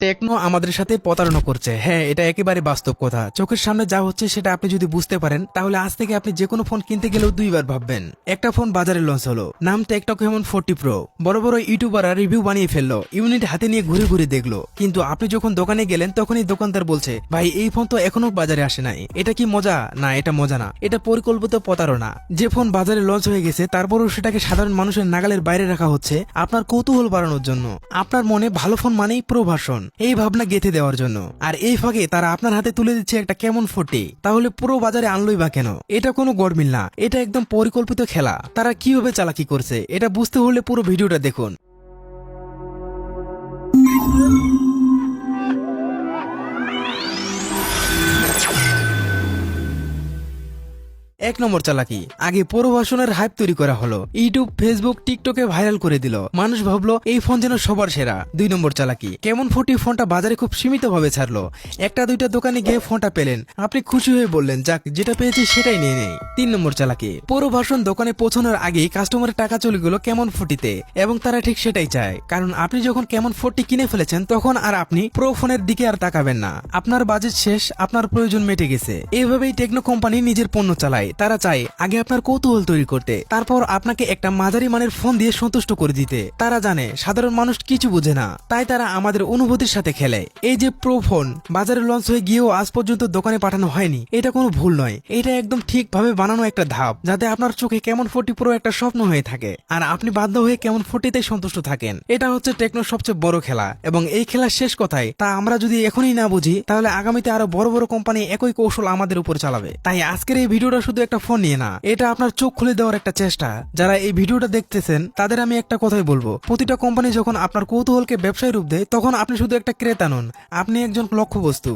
Techno আমাদের সাথে প্রতারণা করছে। হ্যাঁ এটা একেবারে বাস্তব কথা। চোখের সামনে যা হচ্ছে সেটা আপনি যদি বুঝতে পারেন, তাহলে আজ থেকে আপনি যে কোনো ফোন কিনতে গেলেও দুইবার ভাববেন। একটা ফোন বাজারে লঞ্চ হলো। নাম টেকটক হেমন ফোরটি প্রো বড় বড় ইউটিউবাররা রিভিউ বানিয়ে ফেলল। ইউনিট হাতে নিয়ে ঘুরে ঘুরে দেখল। কিন্তু আপনি যখন দোকানে গেলেন, তখনই দোকানদার বলছে, ভাই, এই ফোন তো এখনও বাজারে আসে নাই। এটা কি মজা? না, এটা মজা না। এটা পরিকল্পিত প্রতারণা। যে ফোন বাজারে লঞ্চ হয়ে গেছে, তারপরও সেটাকে সাধারণ মানুষের নাগালের বাইরে রাখা হচ্ছে আপনার কৌতূহল বাড়ানোর জন্য। আপনার মনে ভালো ফোন মানেই প্রভাষণ। এই ভাবনা গেঁথে দেওয়ার জন্য। আর এই ফাঁকে তারা আপনার হাতে তুলে দিচ্ছে একটা কেমন ফোটে। তাহলে পুরো বাজারে আনলোই বা কেন? এটা কোনো গরমিল না। এটা একদম পরিকল্পিত খেলা। তারা কীভাবে চালাকি করছে, এটা বুঝতে হলে পুরো ভিডিওটা দেখুন। এক নম্বর চালাকি। আগে প্রভাষণের হাইপ তৈরি করা হলো। ইউটিউব, ফেসবুক, টিকটকে ভাইরাল করে দিল। মানুষ ভাবলো, এই ফোন যেন সবার সেরা। দুই নম্বর চালাকি। কেমন ফোনটি ফোনটা বাজারে খুব সীমিত ভাবে ছাড়লো। একটা দুইটা দোকানে গিয়ে ফোনটা পেলেন। আপনি খুশি হয়ে বললেন, যাক, যেটা পেয়েছি সেটাই নিয়ে নেই। তিন নম্বর চালাকি। প্রভাষণ দোকানে পৌঁছানোর আগেই কাস্টমারের টাকা চলে গেল কেমন ফুটিতে। এবং তারা ঠিক সেটাই চায়। কারণ আপনি যখন কেমন ফোনটি কিনে ফেলেছেন, তখন আর আপনি প্রো ফোনের দিকে আর তাকাবেন না। আপনার বাজেট শেষ, আপনার প্রয়োজন মেটে গেছে। এইভাবেই টেকনো কোম্পানি নিজের পণ্য চালায়। তারা চায় আগে আপনার কৌতূহল তৈরি করতে, তারপর আপনাকে একটা মাঝারি মানের ফোন দিয়ে সন্তুষ্ট করে দিতে। তারা জানে, সাধারণ মানুষ কিছু বুঝে না, তাই তারা আমাদের অনুভূতির সাথে খেলে। এই যে প্রো ফোন বাজারে লঞ্চ হয়ে গিয়েও আজ পর্যন্ত দোকানে পাঠানো হয়নি। এটা কোনো ভুল নয়, এটা একদম ঠিকভাবে বানানো একটা ধাপ, যাতে আপনার চোখে কেমন ফোরটি পুরো একটা স্বপ্ন হয়ে থাকে। আর আপনি বাধ্য হয়ে কেমন ফোরটিতে সন্তুষ্ট থাকেন। এটা হচ্ছে টেকনোর সবচেয়ে বড় খেলা, এবং এই খেলার শেষ কথায়, তা আমরা যদি এখনই না বুঝি, তাহলে আগামীতে আরও বড় বড় কোম্পানি একই কৌশল আমাদের উপর চালাবে। তাই আজকের এই ভিডিওটা শুধু একটা ফোন নিয়ে না, এটা আপনার চোখ খুলে দেওয়ার একটা চেষ্টা। যারা এই ভিডিওটা দেখতেছেন, তাদের আমি একটা কথাই বলব। প্রতিটা কোম্পানি যখন আপনার কৌতূহলকে ব্যবসায় রূপ দেয়, তখন আপনি শুধু একটা ক্রেতা নন, আপনি একজন লক্ষ্যবস্তু।